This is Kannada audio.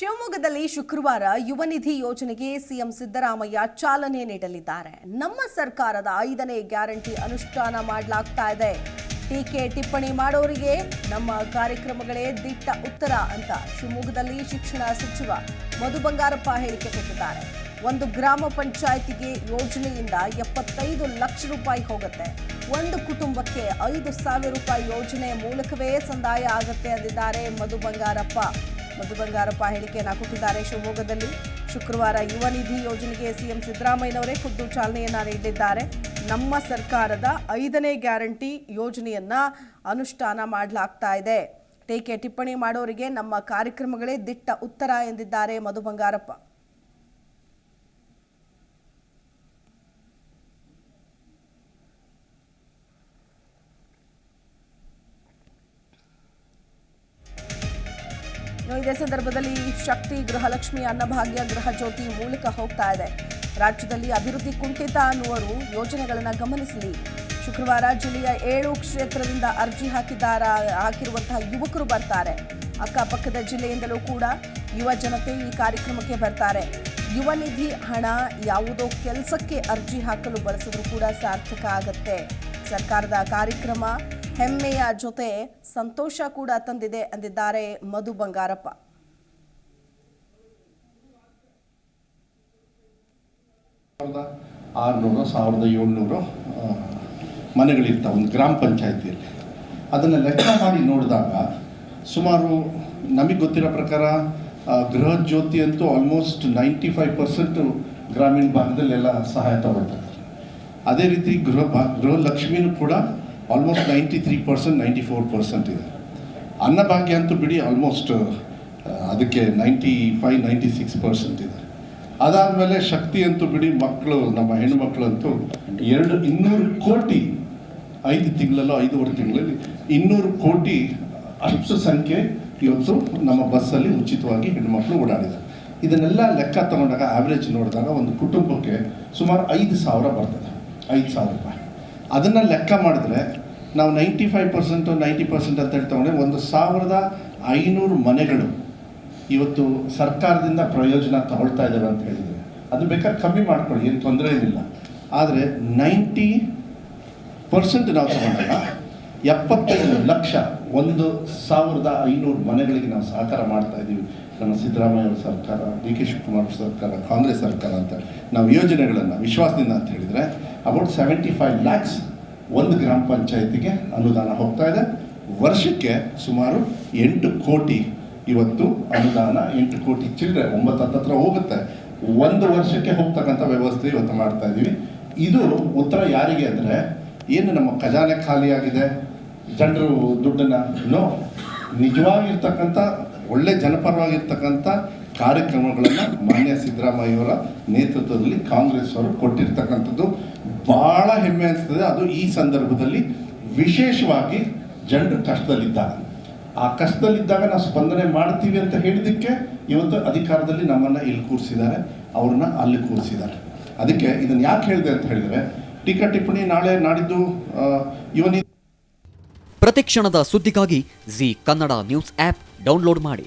ಶಿವಮೊಗ್ಗದಲ್ಲಿ ಶುಕ್ರವಾರ ಯುವ ನಿಧಿ ಯೋಜನೆಗೆ ಸಿಎಂ ಸಿದ್ದರಾಮಯ್ಯ ಚಾಲನೆ ನೀಡಲಿದ್ದಾರೆ. ನಮ್ಮ ಸರ್ಕಾರದ ಐದನೇ ಗ್ಯಾರಂಟಿ ಅನುಷ್ಠಾನ ಮಾಡಲಾಗ್ತಾ ಇದೆ. ಟೀಕೆ ಟಿಪ್ಪಣಿ ಮಾಡೋರಿಗೆ ನಮ್ಮ ಕಾರ್ಯಕ್ರಮಗಳೇ ದಿಟ್ಟ ಉತ್ತರ ಅಂತ ಶಿವಮೊಗ್ಗದಲ್ಲಿ ಶಿಕ್ಷಣ ಸಚಿವ ಮಧು ಬಂಗಾರಪ್ಪ ಹೇಳಿಕೆ ಕೊಟ್ಟಿದ್ದಾರೆ. ಒಂದು ಗ್ರಾಮ ಪಂಚಾಯಿತಿಗೆ ಯೋಜನೆಯಿಂದ ಎಪ್ಪತ್ತೈದು ಲಕ್ಷ ರೂಪಾಯಿ ಹೋಗುತ್ತೆ. ಒಂದು ಕುಟುಂಬಕ್ಕೆ ಐದು ಸಾವಿರ ರೂಪಾಯಿ ಯೋಜನೆ ಮೂಲಕವೇ ಸಂದಾಯ ಆಗುತ್ತೆ ಅಂದಿದ್ದಾರೆ ಮಧು ಬಂಗಾರಪ್ಪ. ಮಧು ಬಂಗಾರಪ್ಪ ಹೇಳಿಕೆಯನ್ನು ಕೊಟ್ಟಿದ್ದಾರೆ ಶಿವಮೊಗ್ಗದಲ್ಲಿ ಶುಕ್ರವಾರ ಯುವ ನಿಧಿ ಯೋಜನೆಗೆ ಸಿಎಂ ಸಿದ್ದರಾಮಯ್ಯನವರೇ ಖುದ್ದು ಚಾಲನೆಯನ್ನ ನೀಡಿದ್ದಾರೆ. ನಮ್ಮ ಸರ್ಕಾರದ ಐದನೇ ಗ್ಯಾರಂಟಿ ಯೋಜನೆಯನ್ನ ಅನುಷ್ಠಾನ ಮಾಡಲಾಗ್ತಾ ಇದೆ. ಟೀಕೆ ಟಿಪ್ಪಣಿ ಮಾಡೋರಿಗೆ ನಮ್ಮ ಕಾರ್ಯಕ್ರಮಗಳೇ ದಿಟ್ಟ ಉತ್ತರ ಎಂದಿದ್ದಾರೆ ಮಧು ಬಂಗಾರಪ್ಪ ಇದೇ ಸಂದರ್ಭದಲ್ಲಿ ಶಕ್ತಿ, ಗೃಹಲಕ್ಷ್ಮಿ, ಅನ್ನಭಾಗ್ಯ, ಗೃಹ ಜ್ಯೋತಿ ಮೂಲಕ ಹೋಗ್ತಾ ಇದೆ. ರಾಜ್ಯದಲ್ಲಿ ಅಭಿವೃದ್ಧಿ ಕುಂಠಿತ ಅನ್ನುವರು ಯೋಜನೆಗಳನ್ನು ಗಮನಿಸಲಿ. ಶುಕ್ರವಾರ ಜಿಲ್ಲೆಯ ಏಳು ಕ್ಷೇತ್ರದಿಂದ ಅರ್ಜಿ ಹಾಕಿದ್ದಾರ ಹಾಕಿರುವಂತಹ ಯುವಕರು ಬರ್ತಾರೆ. ಅಕ್ಕಪಕ್ಕದ ಜಿಲ್ಲೆಯಿಂದಲೂ ಕೂಡ ಯುವ ಜನತೆ ಈ ಕಾರ್ಯಕ್ರಮಕ್ಕೆ ಬರ್ತಾರೆ. ಯುವ ನಿಧಿ ಹಣ ಯಾವುದೋ ಕೆಲಸಕ್ಕೆ ಅರ್ಜಿ ಹಾಕಲು ಬಳಸಿದ್ರು ಕೂಡ ಸಾರ್ಥಕ ಆಗತ್ತೆ. ಸರ್ಕಾರದ ಕಾರ್ಯಕ್ರಮ ಹೆಮ್ಮೆಯ ಜೊತೆ ಸಂತೋಷ ಕೂಡ ತಂದಿದೆ ಅಂದಿದ್ದಾರೆ ಮಧು ಬಂಗಾರಪ್ಪ. ಆರುನೂರು, ಸಾವಿರದ ಏಳ್ನೂರು ಮನೆಗಳಿರ್ತಾವೆ ಒಂದು ಗ್ರಾಮ ಪಂಚಾಯತಿಯಲ್ಲಿ. ಅದನ್ನು ಲೆಕ್ಕ ಮಾಡಿ ನೋಡಿದಾಗ ಸುಮಾರು ನಮಗೆ ಗೊತ್ತಿರೋ ಪ್ರಕಾರ ಗೃಹ ಜ್ಯೋತಿ ಅಂತೂ ಆಲ್ಮೋಸ್ಟ್ ನೈಂಟಿ ಫೈವ್ ಪರ್ಸೆಂಟು ಗ್ರಾಮೀಣ ಭಾಗದಲ್ಲೆಲ್ಲ ಸಹಾಯ ತಗೊಳ್ತಾರೆ ಅದೇ ರೀತಿ ಗೃಹ ಗೃಹಲಕ್ಷ್ಮಿನೂ ಕೂಡ almost ninety three percent ninety four percent ಇದೆ. ಅನ್ನಭಾಗ್ಯ ಅಂತೂ ಬಿಡಿ ಆಲ್ಮೋಸ್ಟ್ ಅದಕ್ಕೆ ninety five ninety six percent ಇದೆ. ಅದಾದಮೇಲೆ ಶಕ್ತಿ ಅಂತೂ ಬಿಡಿ, ಮಕ್ಕಳು, ನಮ್ಮ ಹೆಣ್ಣುಮಕ್ಕಳಂತೂ ಎರಡು, ಇನ್ನೂರು ಕೋಟಿ, ಐದು ತಿಂಗಳಲ್ಲೋ ಐದೂವರೆ ತಿಂಗಳಲ್ಲಿ ಇನ್ನೂರು ಕೋಟಿ ಅಷ್ಟು ಸಂಖ್ಯೆ ಇವತ್ತು ನಮ್ಮ ಬಸ್ಸಲ್ಲಿ ಉಚಿತವಾಗಿ ಹೆಣ್ಣುಮಕ್ಕಳು ಓಡಾಡಿದ್ದಾರೆ ಇದನ್ನೆಲ್ಲ ಲೆಕ್ಕ ತಗೊಂಡಾಗ ಆವ್ರೇಜ್ ನೋಡಿದಾಗ ಒಂದು ಕುಟುಂಬಕ್ಕೆ ಸುಮಾರು ಐದು ಸಾವಿರ ಬರ್ತದೆ. ಐದು ಸಾವಿರ ರೂಪಾಯಿ. ಅದನ್ನು ಲೆಕ್ಕ ಮಾಡಿದ್ರೆ ನಾವು ninety five percent ninety percent ಅಂತ ತಗೊಂಡ್ರೆ ಒಂದು ಸಾವಿರದ ಐನೂರು ಮನೆಗಳು ಇವತ್ತು ಸರ್ಕಾರದಿಂದ ಪ್ರಯೋಜನ ತಗೊಳ್ತಾ ಇದ್ದಾವೆ ಅಂತ ಹೇಳಿದರೆ ಅದು ಬೇಕಾದ್ರೆ ಕಮ್ಮಿ ಮಾಡ್ಕೊಳ್ಳಿ, ಏನು ತೊಂದರೆ ಏನಿಲ್ಲ. ಆದರೆ ನೈಂಟಿ ಪರ್ಸೆಂಟ್ ನಾವು ತಗೊಂಡಾಗ ಎಪ್ಪತ್ತೈದು ಲಕ್ಷ ಒಂದು ಸಾವಿರದ ಐನೂರು ಮನೆಗಳಿಗೆ ನಾವು ಸಹಕಾರ ಮಾಡ್ತಾ ಇದ್ದೀವಿ. ನಮ್ಮ ಸಿದ್ದರಾಮಯ್ಯ ಸರ್ಕಾರ, ಡಿ ಕೆ ಶಿವಕುಮಾರ್ ಸರ್ಕಾರ, ಕಾಂಗ್ರೆಸ್ ಸರ್ಕಾರ ಅಂತ. ನಾವು ಯೋಜನೆಗಳನ್ನು, ವಿಶ್ವಾಸದಿಂದ ಅಂತ ಹೇಳಿದರೆ ಅಬೌಟ್ ಸೆವೆಂಟಿ ಫೈವ್ ಲ್ಯಾಕ್ಸ್ ಒಂದು ಗ್ರಾಮ ಪಂಚಾಯತಿಗೆ ಅನುದಾನ ಹೋಗ್ತಾ ಇದೆ. ವರ್ಷಕ್ಕೆ ಸುಮಾರು ಎಂಟು ಕೋಟಿ ಇವತ್ತು ಅನುದಾನ, ಎಂಟು ಕೋಟಿ ಚಿಲ್ಲರೆ, ಒಂಬತ್ತು ಹತ್ತತ್ರ ಹೋಗುತ್ತೆ. ಒಂದು ವರ್ಷಕ್ಕೆ ಹೋಗ್ತಕ್ಕಂಥ ವ್ಯವಸ್ಥೆ ಇವತ್ತು ಮಾಡ್ತಾ ಇದ್ದೀವಿ ಇದು ಉತ್ತರ ಯಾರಿಗೆ ಅಂದರೆ, ಏನು ನಮ್ಮ ಖಜಾನೆ ಖಾಲಿಯಾಗಿದೆ ಜನರು ದುಡ್ಡನ್ನು, ನೋ, ನಿಜವಾಗಿರ್ತಕ್ಕಂಥ, ಒಳ್ಳೆ ಜನಪರವಾಗಿರ್ತಕ್ಕಂಥ ಕಾರ್ಯಕ್ರಮಗಳನ್ನು ಮಾನ್ಯ ಸಿದ್ದರಾಮಯ್ಯವರ ನೇತೃತ್ವದಲ್ಲಿ ಕಾಂಗ್ರೆಸ್ ಅವರು ಕೊಟ್ಟಿರ್ತಕ್ಕಂಥದ್ದು. ಭಾಳ ಹೆಮ್ಮೆ ಅನಿಸ್ತದೆ. ಅದು ಈ ಸಂದರ್ಭದಲ್ಲಿ ವಿಶೇಷವಾಗಿ ಜನರು ಕಷ್ಟದಲ್ಲಿದ್ದಾರೆ ಆ ಕಷ್ಟದಲ್ಲಿದ್ದಾಗ ನಾವು ಸ್ಪಂದನೆ ಮಾಡ್ತೀವಿ ಅಂತ ಹೇಳಿದ್ದಕ್ಕೆ ಇವತ್ತು ಅಧಿಕಾರದಲ್ಲಿ ನಮ್ಮನ್ನು ಇಲ್ಲಿ ಕೂರಿಸಿದ್ದಾರೆ. ಅವ್ರನ್ನ ಅಲ್ಲಿ ಕೂರಿಸಿದ್ದಾರೆ. ಅದಕ್ಕೆ ಇದನ್ನು ಯಾಕೆ ಹೇಳಿದೆ ಅಂತ ಹೇಳಿದರೆ ಟೀಕಾ ಟಿಪ್ಪಣಿ ನಾಳೆ ನಾಡಿದ್ದು ಇವನಿ ಪ್ರತಿಕ್ಷಣದ ಸುದ್ದಿಗಾಗಿ Zee Kannada news app download ಮಾಡಿ.